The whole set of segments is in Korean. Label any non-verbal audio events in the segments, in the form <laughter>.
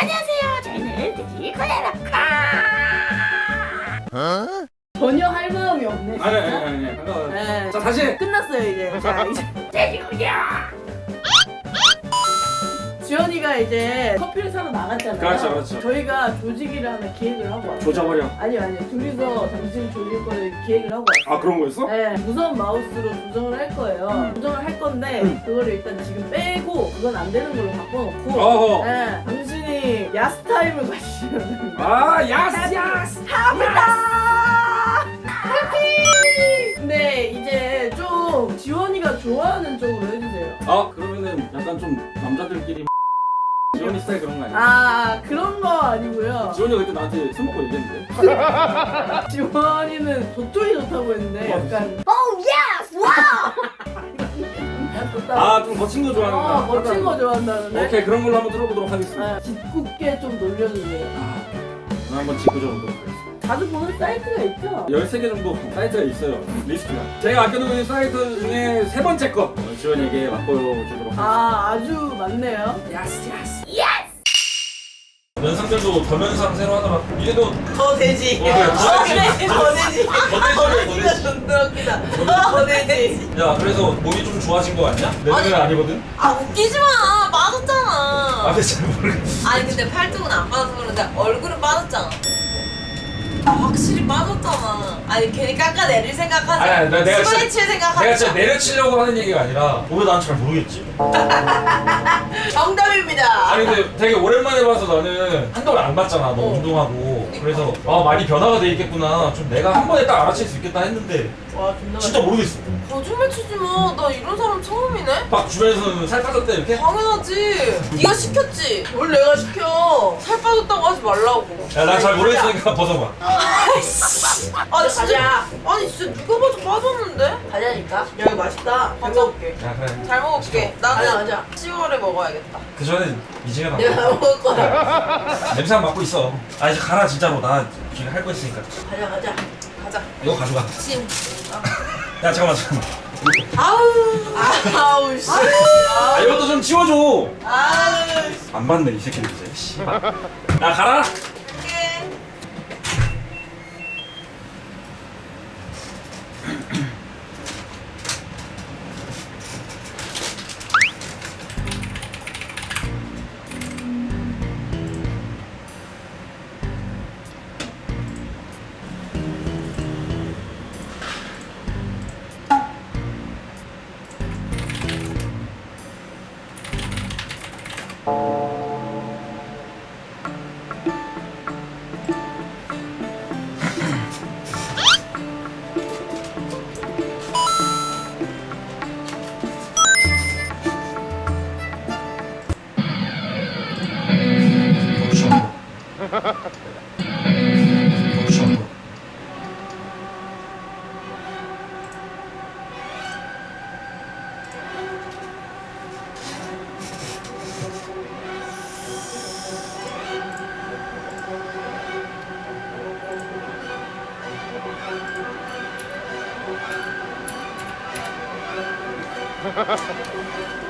안녕하세요. 저희는 돼지 코야라카. 전혀 할 마음이 없네. 아니 아니 아니 아니 반가워요. 네. 자 다시 끝났어요 이제. 자 이제 돼지 코야. 지원이가 이제 커피를 사러 나갔잖아요. 그렇죠, 그렇죠. 저희가 하나 기획을 하고 왔어요. 조져버려. 아니요 아니요 둘이서 당신 조질 거를 기획을 하고 왔어요. 아 그런 거였어? 네, 무선 마우스로 조정을 할 거예요. 조정을 할 건데 그거를 일단 지금 빼고 그건 안 되는 걸로 바꿔놓고 어허. 네, 당신이 야스 타임을 가시면 아 야스 야스. 합니다. 해피. 근데 이제 좀 지원이가 좋아하는 쪽으로 해주세요. 아 그러면은 약간 좀 남자들끼리 <laughs> 지원이 스타일 그런 거 아니야? 아 그런 거 아니고요. 지원이가 그때 나한테 술 먹고 얘기했는데. <laughs> 지원이는 저쪽이 좋다고 했는데 약간 오 예스 와. 아좀 거친 거 어, 좋아하는구나. 멋진 거 좋아한다는데. 오케이 그런 걸로 한번 들어보도록 하겠습니다. 네, 짓궂게 좀 놀려주세요. 오늘 한번 짚어줘보도록 하겠습니다. 자주 보는 사이트가 있죠? 13개 정도 사이트가 있어요. 리스트가. 제가 있는 사이트 중에 세 번째 거 어, 지원이에게 맛보여주도록 하겠습니다. 아 아주 많네요. 야스 야스. 면상들도 더면상 새로 하더라. 이래도 더 되지. 어, 더 되지. 더 되지. 더대더래 더대지. 존나 웃기다. 더 되지. 야 그래서 몸이 좀 좋아진 거 같냐? 내 눈은 아니거든. 아 웃기지 마 빠졌잖아 아, 근데 잘 모르겠어. 아니 근데 팔뚝은 안 빠져서 그런데 얼굴은 빠졌잖아 아, 확실히 빠졌잖아. 아니 괜히 깎아내릴 생각하지 아니, 아니, 나- 내가 진짜- 스트레칠 생각하지 내가 진짜 내려치려고 하는 얘기가 아니라 왜 난 잘 모르겠지? <laughs> 정답입니다. 아니 근데 되게 오랜만에 봐서 나는 한동안 안 봤잖아 너 어. 운동하고. 그래서 아 많이 변화가 돼 있겠구나. 좀 내가 한 번에 딱 알아챌 수 있겠다 했는데 와 존나 진짜 모르겠어. 거짓말 치지 마 나 이런 사람 처음이네? 막 주변에서는 살 빠졌대 이렇게? 당연하지. 네가 시켰지. 뭘 내가 시켜. 살 빠졌다고 하지 말라고. 야난잘 모르겠으니까 벗어봐 아이씨. 아 진짜 가자. 아니 진짜 누가 봐도 빠졌는데? 가자니까. 여기 맛있다. 잘 먹을게. 야 그래. 잘 먹을게. 가자 나는 가자. 10월에 먹어야겠다. 그 전에 이지가 내가 나 먹을 거야. <laughs> 냄새 한 맡고 있어. 아 이제 가라 진짜로. 나 지금 할 거 있으니까. 가자 가자. 가자. 이거 가져가. 침. 야 잠깐만 잠깐만. 아우. 아우 씨. 아 이것도 좀 치워줘. 아우. 안 받네 이 새끼들 이제 씨발 야 가라 Ha ha ha.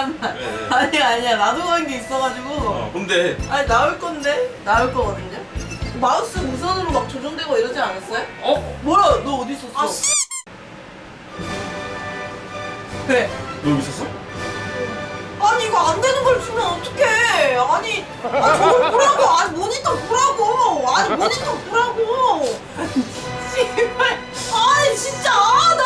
잠깐만 <laughs> 왜? 아니 아니야 나도 간게 있어가지고 어 근데 아니 나올 건데 나올 거거든요 마우스 무선으로 막 조정되고 이러지 않았어요? 어? 뭐야 너 어디 있었어? 아, 씨. 왜? 너 여기 있었어? 아니 이거 안 되는 걸 주면 어떡해 아니 아 저걸 보라고 아니 모니터 보라고 아니 모니터 보라고 <laughs> 씨발 아니 진짜 아 나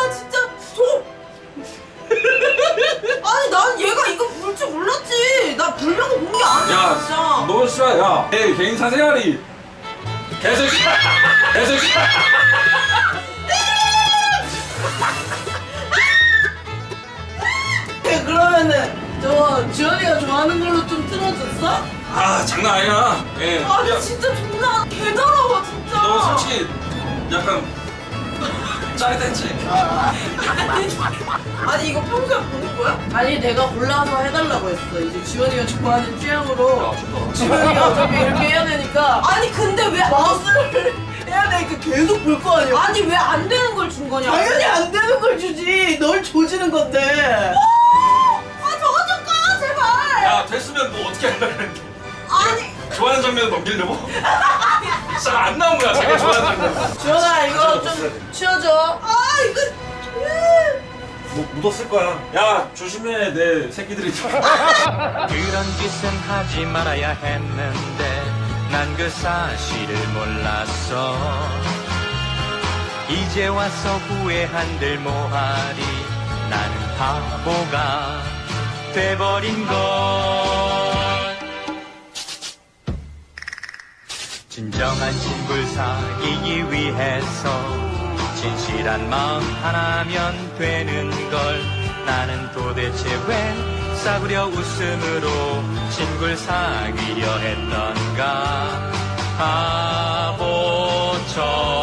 씨발 야 내 개인 사생활이 개새끼야 개새끼야 네, 그러면은 저 지원이가 좋아하는 걸로 좀 틀어줬어? 아 장난 아니야 예. 아니 야, 진짜 존나 개더러워 진짜 너 솔직히 약간 짜릿했지? <laughs> 아니 이거 평소에 보는 거야? 아니 내가 골라서 해달라고 했어. 이제 지원이가 좋아하는 취향으로. 지원이가 어차피 이렇게 해야 되니까. 아니 근데 왜 마우스를 <laughs> 해야 되니까 계속 볼 거 아니야. 아니 왜 안 되는 걸 준 거냐? 당연히 안 되는 걸 주지. 널 조지는 건데. 아 저거 좀 꺼 제발. 야 됐으면 뭐 어떻게 하려고 했는데. 아니 좋아하는 장면 넘기려고? <laughs> 진짜 안 나온 거야 자기가 좋아하는 장면. 지원아 이거 좀 치워줘. 아 이거 뭐, 묻었을 거야. 야 조심해 내 새끼들이. <laughs> 그런 짓은 하지 말아야 했는데 난 그 사실을 몰랐어. 이제 와서 후회한들 뭐하리? 나는 바보가 돼버린 걸 진정한 친구를 사귀기 위해서 진실한 마음 하나면 되는 걸. 나는 도대체 왜 싸구려 웃음으로 친구를 사귀려 했던가? 바보처럼